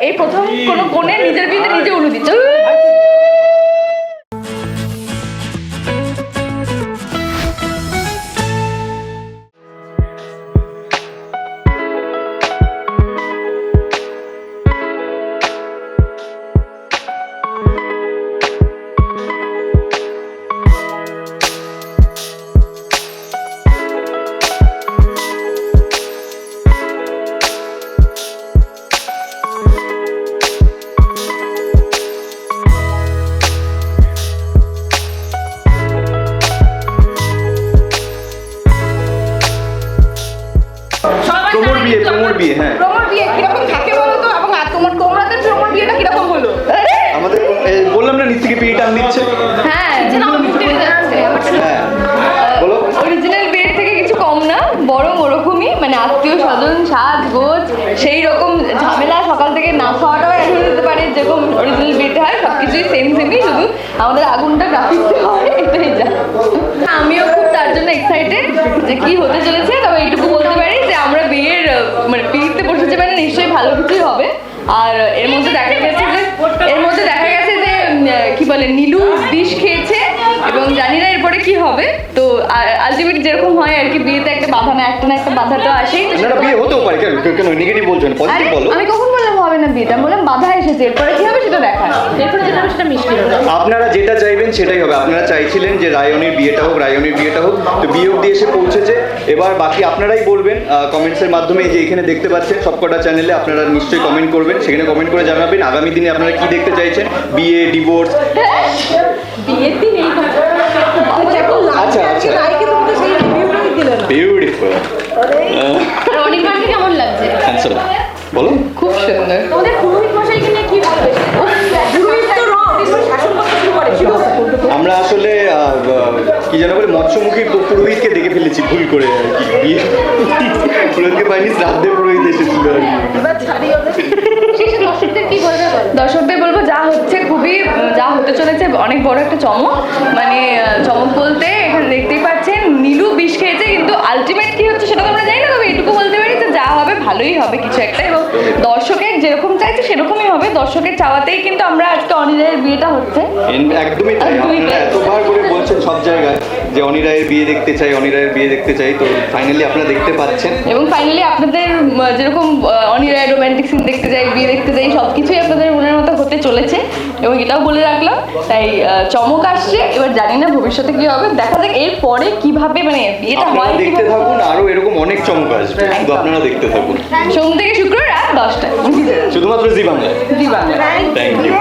এই প্রথম কোনো কোণে নিজের বিয়েতে নিজে উলু দিচ্ছে প্রমোর বিয়ে, হ্যাঁ। প্রমোর বিয়ে কীরকম থাকে বলো তো? এবং তোমার তোমাদের প্রমোর বিয়েটা কীরকম হলো? আমাদের বললাম না নিচ থেকে পিড়ি টান দিচ্ছে হ্যাঁ হ্যাঁ বলো। অরিজিনাল বিয়ের থেকে কিছু কম না বরং ওরকমই মানে আত্মীয় স্বজন সাজ গোজ সেই রকম ঝামেলা সকাল থেকে না খাওয়াটাও এখন যেতে পারে যেরকম অরিজিনাল বিয়েতে হয় সব কিছুই সেম সেমই শুধু আমাদের আগুনটা গ্রাফিক্সে হয় এটাই যা। আমিও খুব তার জন্য এক্সাইটেড যে কি হতে চলেছে ভালো কিছুই হবে। আর এর মধ্যে দেখা গেছে যে এর মধ্যে দেখা গেছে যে কি বলে নীলু বিষ খেয়েছে এবং জানি না এরপরে কি হবে। তো আলটিমেট যেরকম হয় আর কি বিয়েতে একটা বাধা না একটা না একটা বাধা তো আসেই। বিয়ে হতেও পারে। কেন? নেগেটিভ বলছেন পজিটিভ বলো। আমি কখন বললাম হবে না আমি বললাম বাধা এসেছে। এরপরে কি হবে সেটা দেখা এরপরে যেটা সেটা মিষ্টি হবে আপনারা যেটা চাইবেন সেটাই হবে। আপনারা চাইছিলেন যে রায়নের বিয়েটা হোক রায়নের বিয়েটা হোক তো বিয়ে অব্দি এসে পৌঁছেছে। এবার বাকি আপনারাই বলবেন কমেন্টসের মাধ্যমে যে এখানে দেখতে পাচ্ছেন সবকটা চ্যানেলে আপনারা নিশ্চয়ই কমেন্ট করবেন। সেখানে কমেন্ট করে জানাবেন আগামী দিনে আপনারা কি দেখতে চাইছেন? বিয়ে ডিভোর্স বিয়ের দিন এই কথা। আচ্ছা আচ্ছা। বিউটিফুল। আর অনির্বাণকে কেমন লাগছে? হ্যান্ডসাম বলো যেন বলে মৎস্যমুখী পু- পুরোহিতকে দেখে ফেলেছি ভুল করে আর কি পুরোহিতকে পাইনি শ্রাদ্ধে পুরোহিত এসেছিল আর কি। দর্শকদের বলবে যা হচ্ছে খুবই যা হতে চলেছে অনেক বড় একটা চমক। মানে চমক বলতে এখানে দেখতেই পাচ্ছেন নীলু বিষ খেয়েছে কিন্তু আলটিমেট কি হচ্ছে সেটা তো আমরা জানি না তবে এটুকু বলতে পারি যে যা হবে ভালোই হবে কিছু একটা। এবং দর্শকের যেরকম চাইছে সেরকমই হবে। দর্শকের চাওয়াতেই কিন্তু আমরা আজকে অনিলের বিয়েটা হচ্ছে। একদমই তাই। এতবার করে বলছেন সব জায়গায়। যে অনিরায়ের বিয়ে দেখতে চাই অনিরায়ের বিয়ে দেখতে চাই তো ফাইনালি আপনারা দেখতে পাচ্ছেন। এবং ফাইনালি আপনাদের যেরকম অনিরায় রোমান্টিক সিন দেখতে চাই বিয়ে দেখতে চাই সব কিছুই আপনাদের মনের মতো হতে চলেছে এবং এটাও বলে রাখলাম। তাই চমক আসছে এবার জানি না ভবিষ্যতে কি হবে। দেখা যাক এর পরে কীভাবে মানে বিয়েটা হয় দেখতে থাকুন আরও এরকম অনেক চমক আসবে শুধু আপনারা দেখতে থাকুন। সোম থেকে শুক্র রাত দশটায়। শুধুমাত্র জি বাংলায়। জি বাংলা থ্যাংক ইউ